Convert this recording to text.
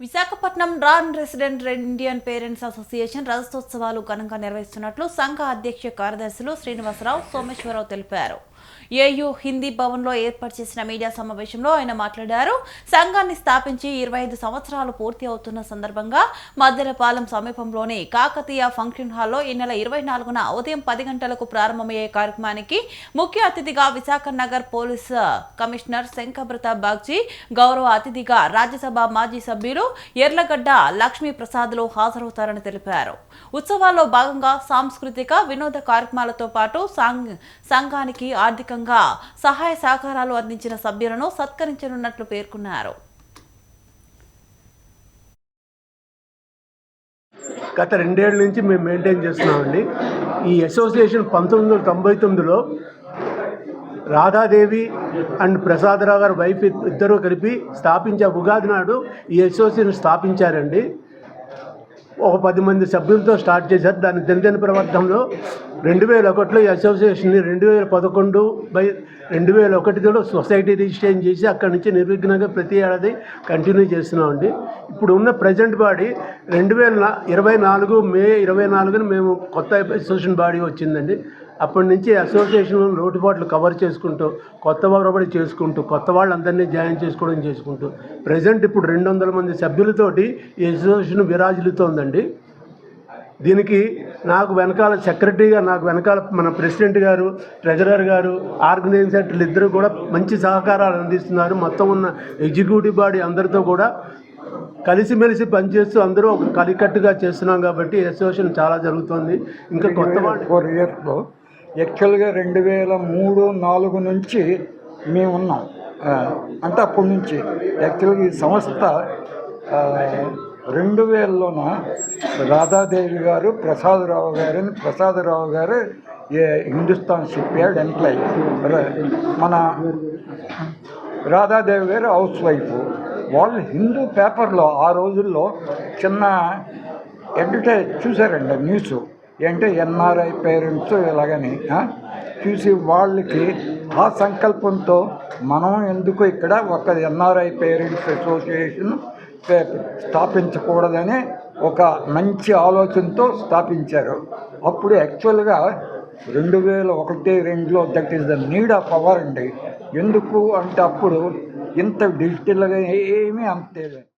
విశాఖపట్నం రాన్ resident Indian parents association రజతోత్సవాలు ఘనంగా నిర్వహిస్తున్నట్లు సంఘ అధ్యక్ష కార్యదర్శులు శ్రీనివాసరావు సోమేశ్వరరావు తెలిపారు. ఏయూ హిందీ భవన్లో ఏర్పాటు చేసిన మీడియా సమావేశంలో ఆయన మాట్లాడారు. సంఘాన్ని స్థాపించి ఇరవై ఐదు సంవత్సరాలు పూర్తి అవుతున్న సందర్భంగా మద్దెలపాలెం సమీపంలోని కాకతీయ ఫంక్షన్ హాల్లో ఈ నెల ఇరవై నాలుగున ఉదయం పది గంటలకు ప్రారంభమయ్యే కార్యక్రమానికి ముఖ్య అతిథిగా విశాఖ నగర్ పోలీస్ కమిషనర్ శంఖభ్రత బాగ్జీ గౌరవ అతిథిగా రాజ్యసభ మాజీ సభ్యులు ఎర్లగడ్డ లక్ష్మీ ప్రసాద్లు హాజరవుతారని తెలిపారు. ఉత్సవాల్లో భాగంగా సాంస్కృతిక వినోద కార్యక్రమాలతో పాటు సంఘ్- సంఘానికి ఆర్థికంగా సహాయ సహకారాలు అందించిన సభ్యులను సత్కరించనున్నట్లు పేర్కొన్నారు. గత రెండేళ్ళ నుంచి మేము మెయింటైన్ చేస్తున్నామండి. ఈ అసోసియేషన్ పంతొమ్మిది వందల తొంభై తొమ్మిదిలో రాధాదేవి అండ్ ప్రసాదరావు గారు వైఫ్ ఇద్దరూ కలిపి స్థాపించే ఉగాది నాడు ఈ అసోసియేషన్ స్థాపించారండి. ఒక పది మంది సభ్యులతో స్టార్ట్ చేశారు. దాని దినదిన ప్రవర్తనలో రెండు వేల ఒకటిలో ఈ అసోసియేషన్ని రెండు వేల పదకొండు బై రెండు వేల ఒకటిలో సొసైటీ రిజిస్ట్రేషన్ చేసి అక్కడి నుంచి నిర్విఘ్నంగా ప్రతి ఏడాది కంటిన్యూ చేస్తున్నామండి. ఇప్పుడు ఉన్న ప్రజెంట్ బాడీ రెండు వేల ఇరవై నాలుగు మే ఇరవై నాలుగున మేము కొత్త అసోసియేషన్ బాడీ వచ్చిందండి. అప్పటి నుంచి అసోసియేషన్ లోటుపాట్లు కవర్ చేసుకుంటూ కొత్త ఒరబడి చేసుకుంటూ కొత్త వాళ్ళందరినీ జాయిన్ చేసుకోవడం చేసుకుంటూ ప్రజెంట్ ఇప్పుడు రెండు వందల మంది సభ్యులతోటి ఈ అసోసియేషన్ విరాజిల్లుతోందండి. దీనికి నాకు వెనకాల సెక్రటరీగా నాకు వెనకాల మన ప్రెసిడెంట్ గారు ట్రెజరర్ గారు ఆర్గనైజేటర్లు ఇద్దరు కూడా మంచి సహకారాలు అందిస్తున్నారు. మొత్తం ఉన్న ఎగ్జిక్యూటివ్ బాడీ అందరితో కూడా కలిసిమెలిసి పనిచేస్తూ అందరూ ఒక కలికట్టుగా చేస్తున్నాం కాబట్టి అసోసియేషన్ చాలా జరుగుతుంది. ఇంకా కొత్త వాళ్ళు ఫోర్ ఇయర్స్లో యాక్చువల్గా రెండు వేల మూడు నాలుగు నుంచి మేము ఉన్నాం అంటే అప్పటి నుంచి. యాక్చువల్గా ఈ సంస్థ రెండు వేలలోన రాధాదేవి గారు ప్రసాదరావు గారు ప్రసాదరావు గారు ఏ హిందుస్థాన్ షిప్ యార్డ్ ఎంప్లాయీ మన రాధాదేవి గారు హౌస్ వైఫ్. వాళ్ళు హిందూ పేపర్లో ఆ రోజుల్లో చిన్న అడ్వర్టైజ్ చూసారండి న్యూస్. అంటే ఎన్ఆర్ఐ పేరెంట్స్ ఇలాగని చూసి వాళ్ళకి ఆ సంకల్పంతో మనం ఎందుకు ఇక్కడ ఒక ఎన్ఆర్ఐ పేరెంట్స్ అసోసియేషన్ స్థాపించకూడదని ఒక మంచి ఆలోచనతో స్థాపించారు. అప్పుడు యాక్చువల్గా రెండు వేల ఒకటి రెండులో that is the need of hour అండి. ఎందుకు అంటే అప్పుడు ఇంత డిజిటల్గా ఏమీ అంతే